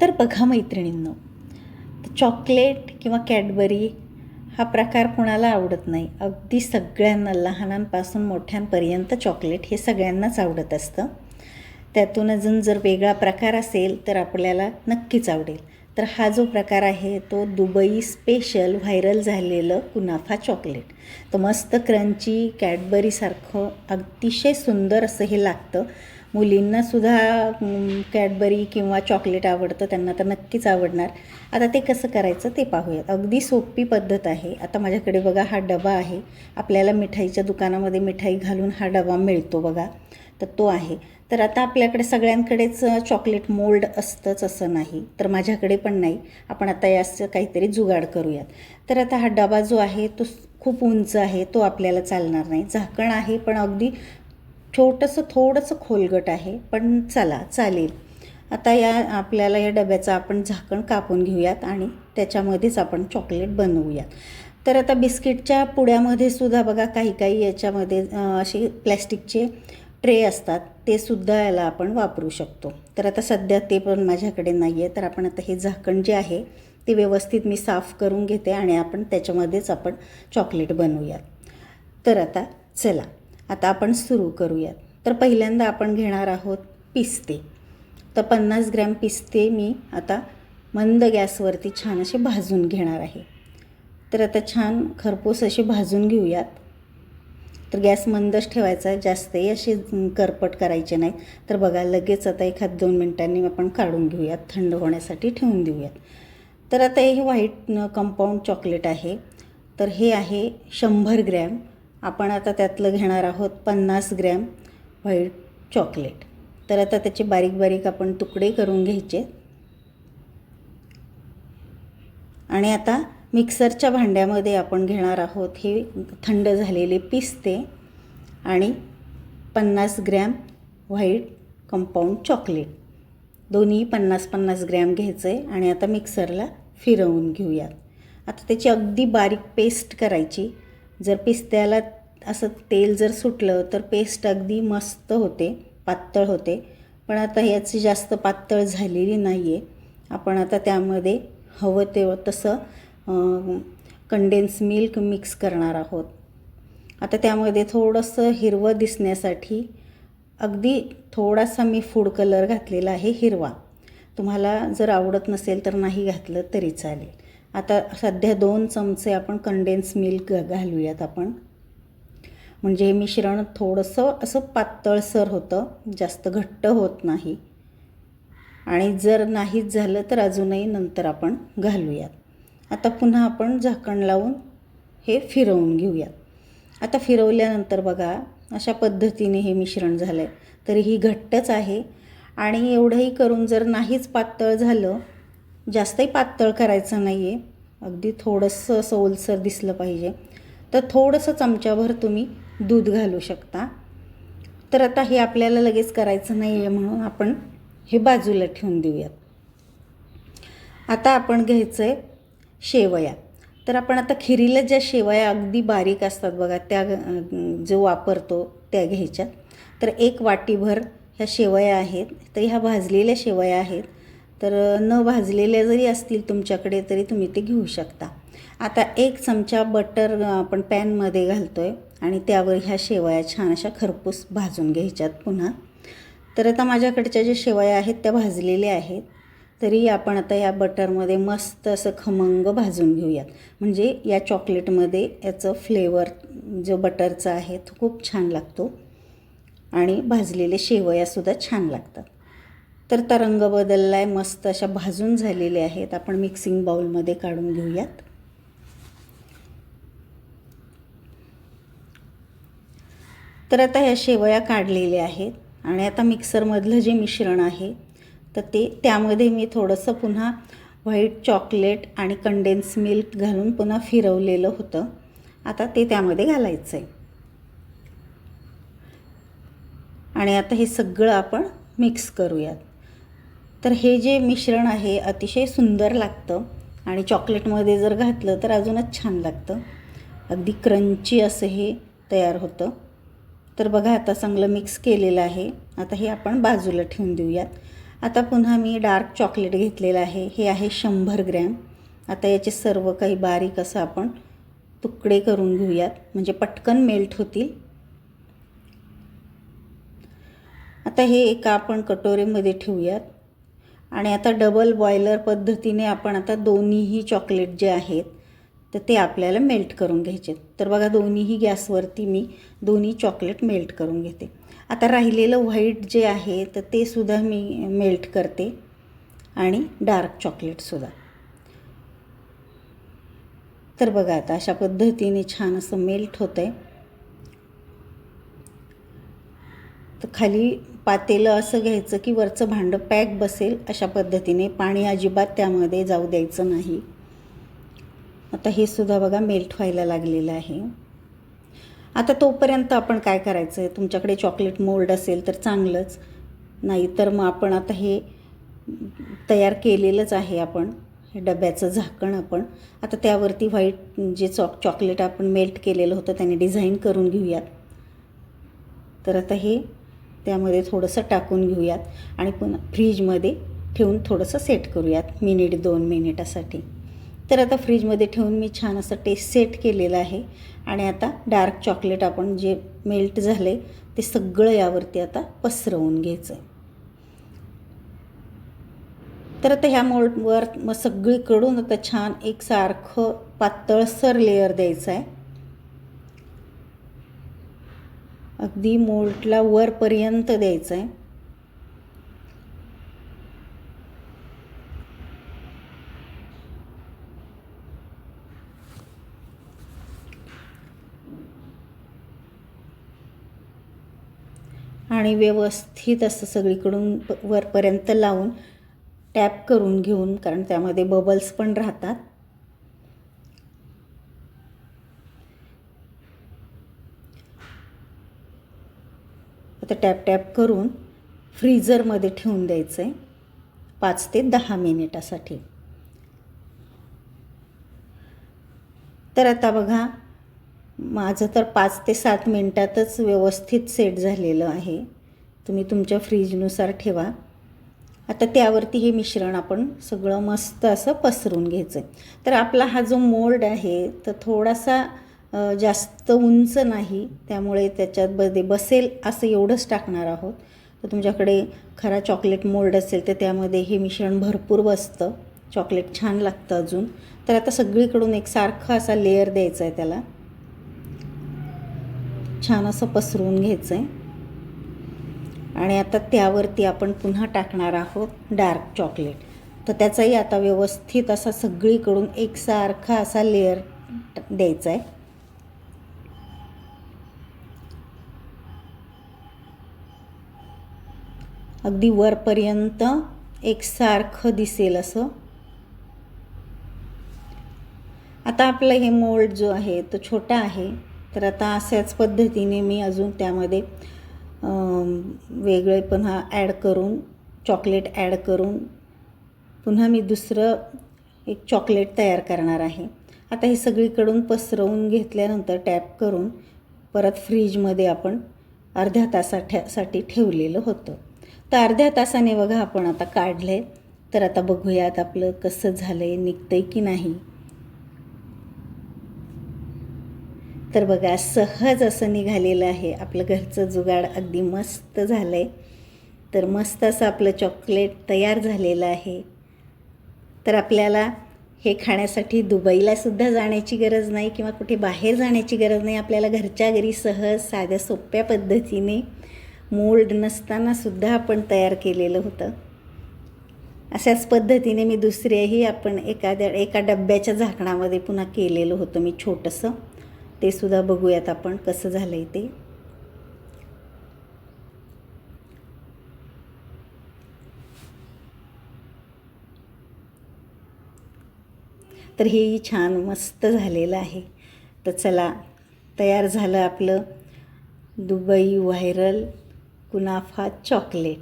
तर बघा मैत्रिणींनो चॉकलेट किंवा कॅडबरी हा प्रकार कोणाला आवडत नाही. अगदी सगळ्यांना लहानांपासून मोठ्यांपर्यंत चॉकलेट हे सगळ्यांनाच आवडत असतं. त्यातून अजून जर वेगळा प्रकार असेल तर आपल्याला नक्कीच आवडेल. तर हा जो प्रकार आहे तो दुबई स्पेशल व्हायरल झालेलं कुनाफा चॉकलेट. तर मस्त क्रंची कॅडबरीसारखं अतिशय सुंदर असं हे लागतं. मुलींनासुद्धा कॅडबरी किंवा चॉकलेट आवडतं त्यांना तर नक्कीच आवडणार. आता ते कसं करायचं ते पाहूयात. अगदी सोपी पद्धत आहे. आता माझ्याकडे बघा हा डबा आहे. आपल्याला मिठाईच्या दुकानामध्ये मिठाई घालून हा डबा मिळतो बघा. तर तो आहे. तर आता आपल्याकडे सगळ्यांकडेच चॉकलेट मोल्ड असतंच असं नाही. तर माझ्याकडे पण नाही. आपण आता याचं काहीतरी जुगाड करूयात. तर आता हा डबा जो आहे तो खूप उंच आहे. तो आपल्याला चालणार नाही. झाकण आहे पण अगदी छोटंसं थोडंसं खोलगट आहे पण चला चालेल. आता या आपल्याला या डब्याचं आपण झाकण कापून घेऊयात आणि त्याच्यामध्येच आपण चॉकलेट बनवूयात. तर आता बिस्किटच्या पुड्यामध्ये सुद्धा बघा काही काही याच्यामध्ये असे प्लॅस्टिकचे ट्रे असतात ते सुद्धा याला आपण वापरू शकतो. तर आता सध्या ते पण माझ्याकडे नाही आहे तर आपण आता हे झाकण जे आहे ते व्यवस्थित मी साफ करून घेते आणि आपण त्याच्यामध्येच आपण चॉकलेट बनवूयात. तर आता चला. आता आपण सुरू करूयात. तर पहिल्यांदा आपण घेणार आहोत पिस्ते. तर पन्नास ग्रॅम पिस्ते मी आता मंद गॅसवरती छान असे भाजून घेणार आहे. तर आता छान खरपूस असे भाजून घेऊयात. तर गॅस मंदच ठेवायचा आहे जास्तही असे करपट करायचे नाही तर बघा लगेच आता एखाद दोन मिनटांनी आपण काढून घेऊयात थंड होण्यासाठी ठेवून देऊयात. तर आता हे व्हाईट कंपाऊंड चॉकलेट आहे. तर हे आहे शंभर ग्रॅम आपण आता त्यातलं घेणार आहोत पन्नास ग्रॅम व्हाईट चॉकलेट. तर आता त्याचे बारीक बारीक आपण तुकडे करून घ्यायचे. आणि आता मिक्सरच्या भांड्यामध्ये आपण घेणार आहोत हे थंड झालेले पिस्ते आणि पन्नास ग्रॅम व्हाईट कंपाऊंड चॉकलेट. दोन्ही पन्नास पन्नास ग्रॅम घ्यायचं आहे आणि आता मिक्सरला फिरवून घेऊयात. आता त्याची अगदी बारीक पेस्ट करायची. जर पिस्त्याला असं तेल जर सुटलं तर पेस्ट अगदी मस्त होते पातळ होते. पण आता याची जास्त पातळ झालेली नाही आहे आपण आता त्यामध्ये हवं तेव्हा तसं कंडेन्स मिल्क मिक्स करणार आहोत. आता त्यामध्ये थोडंसं हिरवं दिसण्यासाठी अगदी थोडासा मी फूड कलर घातलेला आहे हिरवा. तुम्हाला जर आवडत नसेल तर नाही घातलं तरी चालेल. आता सध्या दोन चमचे आपण कंडेन्स मिल्क घालूयात आपण. म्हणजे मिश्रण थोडंसं असं पातळसर होतं जास्त घट्ट होत नाही. आणि जर नाहीच झालं तर अजूनही नंतर आपण घालूयात. आता पुन्हा आपण झाकण लावून हे फिरवून घेऊयात. आता फिरवल्यानंतर बघा अशा पद्धतीने हे मिश्रण झालं आहे तरी ही घट्टच आहे आणि एवढंही करून जर नाहीच पातळ झालं जास्तही पातळ करायचं नाही आहे अगदी थोडंसं असं ओलसर दिसलं पाहिजे. तर थोडंसं चमच्याभर तुम्ही दूध घालू शकता. तर आता हे आपल्याला लगेच करायचं नाही आहे म्हणून आपण हे बाजूला ठेवून देऊयात. आता आपण घ्यायचं आहे शेवया. तर आपण आता खिरीला ज्या शेवया अगदी बारीक असतात बघा त्या जो वापरतो त्या घ्यायच्या तर एक वाटीभर ह्या शेवया आहेत. तर ह्या भाजलेल्या शेवया आहेत. तर न भाजलेल्या जरी असतील तुमच्याकडे तरी तुम्ही ते घेऊ शकता. आता एक चमचा बटर आपण पॅनमध्ये घालतो आहे आणि त्यावर ह्या शेवया छान अशा खरपूस भाजून घ्यायच्यात पुन्हा. तर आता माझ्याकडच्या ज्या शेवया आहेत त्या भाजलेल्या आहेत. तरी आपण आता या बटरमध्ये मस्त असं खमंग भाजून घेऊयात. म्हणजे या चॉकलेटमध्ये याचं फ्लेवर जो बटरचा आहे तो खूप छान लागतो. आणि भाजलेले शेवयासुद्धा छान लागतात. तर तरंग बदलला आहे मस्त अशा भाजून झालेल्या आहेत. आपण मिक्सिंग बाऊलमध्ये काढून घेऊयात. तर आता ह्या शेवया काढलेल्या आहेत आणि आता मिक्सरमधलं जे मिश्रण आहे तर ते त्यामध्ये मी थोडंसं पुन्हा व्हाईट चॉकलेट आणि कंडेन्स मिल्क घालून पुन्हा फिरवलेलं होतं. आता ते त्यामध्ये घालायचं आहे आणि आता हे सगळं आपण मिक्स करूयात. तर हे जे मिश्रण आहे अतिशय सुंदर लागतं आणि चॉकलेटमध्ये जर घातलं तर अजूनच छान लागतं. अगदी क्रंची असं हे तयार होतं. तर बघा आता चांगलं मिक्स केलेलं आहे. आता हे आपण बाजूला ठेवून देऊयात. आता पुन्हा मी डार्क चॉकलेट घेतलेलं आहे. हे आहे शंभर ग्रॅम. आता याचे सर्व काही बारीक असं आपण तुकडे करून घेऊयात. म्हणजे पटकन मेल्ट होतील. आता हे एका आपण कटोरीमध्ये ठेवूयात. आणि आता डबल बॉयलर पद्धतीने आपण आता दोन्हीही चॉकलेट जे आहेत तर ते आपल्याला मेल्ट करून घ्यायचे. तर बघा दोन्हीही गॅसवरती मी दोन्ही चॉकलेट मेल्ट करून घेते. आता राहिलेलं व्हाईट जे आहे तर ते सुद्धा मी मेल्ट करते आणि डार्क चॉकलेटसुद्धा तर बघा आता अशा पद्धतीने छान असं मेल्ट होतं आहे तर खाली पातेलं असं घ्यायचं की वरचं भांडं पॅक बसेल अशा पद्धतीने. पाणी अजिबात त्यामध्ये जाऊ द्यायचं नाही. आता हे सुद्धा बघा मेल्ट व्हायला लागलेलं आहे. आता तोपर्यंत आपण काय करायचं? आहे तुमच्याकडे चॉकलेट मोल्ड असेल तर चांगलंच. नाही तर मग आपण आता हे तयार केलेलंच आहे आपण. हे डब्याचं झाकण आपण. आता त्यावरती व्हाईट जे चॉक चॉकलेट आपण मेल्ट केलेलं होतं त्याने डिझाईन करून घेऊयात. तर आता हे त्यामध्ये थोडंसं टाकून घेऊयात आणि पुन्हा फ्रीजमध्ये ठेवून थोडंसं सेट करूयात. मिनिट दोन मिनिटासाठी. तर आता फ्रीजमध्ये ठेवून मी छान असं टेस्ट सेट केलेलं आहे. आणि आता डार्क चॉकलेट आपण जे मेल्ट झाले ते सगळं यावरती आता पसरवून घ्यायचं. आहे तर आता ह्या मोल्डवर मग सगळीकडून आता छान एक सारखं पातळसर लेअर द्यायचं आहे. अगदी मोल्टला वरपर्यंत द्यायचं आहे. आणि व्यवस्थित असं सगळीकडून वरपर्यंत लावून टॅप करून घेऊन कारण त्यामध्ये बबल्स पण राहतात. आता टॅप टॅप करून फ्रीजरमध्ये ठेवून द्यायचं आहे पाच ते दहा मिनिटासाठी. तर आता बघा माझं तर पाच ते सात मिनटातच व्यवस्थित सेट झालेलं आहे. तुम्ही तुमच्या फ्रीजनुसार ठेवा. आता त्यावरती हे मिश्रण आपण सगळं मस्त असं पसरून घ्यायचं. आहे तर आपला हा जो मोल्ड आहे तर थोडासा जास्त उंच नाही. त्यामुळे त्याच्यात बदे बसेल असं एवढंच टाकणार आहोत. तर तुमच्याकडे खरा चॉकलेट मोल्ड असेल तर त्यामध्ये हे मिश्रण भरपूर बसतं. चॉकलेट छान लागतं अजून. तर आता सगळीकडून एक सारखा असा लेअर द्यायचा आहे त्याला. छान असं पसरवून घ्यायचं आहे आणि आता त्यावरती आपण पुन्हा टाकणार आहोत डार्क चॉकलेट. तर त्याचाही आता व्यवस्थित असा सगळीकडून एकसारखा असा लेअर द्यायचा आहे अगदी वरपर्यंत एकसारखं दिसेल असं. आता आपलं हे मोल्ड जो आहे तो छोटा आहे. तर आता अशाच पद्धतीने मी अजून त्यामध्ये वेगळे पुन्हा ॲड करून चॉकलेट ॲड करून पुन्हा मी दुसरं एक चॉकलेट तयार करणार आहे. आता हे सगळीकडून पसरवून घेतल्यानंतर टॅप करून परत फ्रीजमध्ये आपण अर्ध्या तासाठ्यासाठी ठेवलेलं होतं. तर अर्ध्या तासाने बघा आपण आता काढलं आहे तर आता बघूयात आपलं कसं झालं आहे निघतं आहे की नाही. तर बघा सहज असं निघालेलं आहे. आपलं घरचं जुगाड अगदी मस्त झालं आहे तर मस्त असं आपलं चॉकलेट तयार झालेलं आहे. तर आपल्याला हे खाण्यासाठी दुबईलासुद्धा जाण्याची गरज नाही किंवा कुठे बाहेर जाण्याची गरज नाही. आपल्याला घरच्या घरी सहज साध्या सोप्या पद्धतीने मोल्ड नसतानासुद्धा आपण तयार केलेलं होतं. अशाच पद्धतीने मी दुसऱ्याही आपण एखाद्या एका डब्याच्या झाकणामध्ये पुन्हा केलेलं होतं मी छोटंसं. ते सुद्धा बघूयात आपण कसं झालं आहे ते. तर हेही छान मस्त झालेलं आहे. तर चला तयार झालं आपलं दुबई व्हायरल कुनाफा चॉकलेट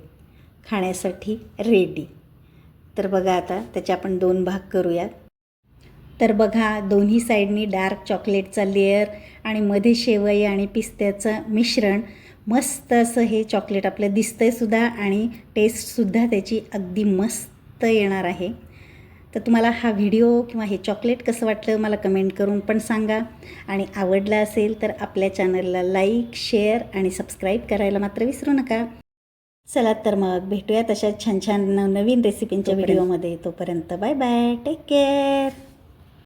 खाण्यासाठी रेडी तर बघा आता त्याचे आपण दोन भाग करूयात. तर बघा दोन्ही साईडनी डार्क चॉकलेटचा लेअर आणि मध्ये शेवई आणि पिस्त्याचं मिश्रण. मस्त असं हे चॉकलेट आपलं दिसतंय सुद्धा आणि टेस्टसुद्धा त्याची अगदी मस्त येणार आहे. तर तुम्हाला हा व्हिडिओ किंवा हे चॉकलेट कसं वाटलं मला कमेंट करून पण सांगा. आणि आवडला असेल तर आपल्या चॅनलला लाईक शेअर आणि सबस्क्राईब करायला मात्र विसरू नका. चला तर मग भेटूया तशा छान छान नवनवीन रेसिपींच्या व्हिडिओमध्ये. तोपर्यंत बाय बाय. Take care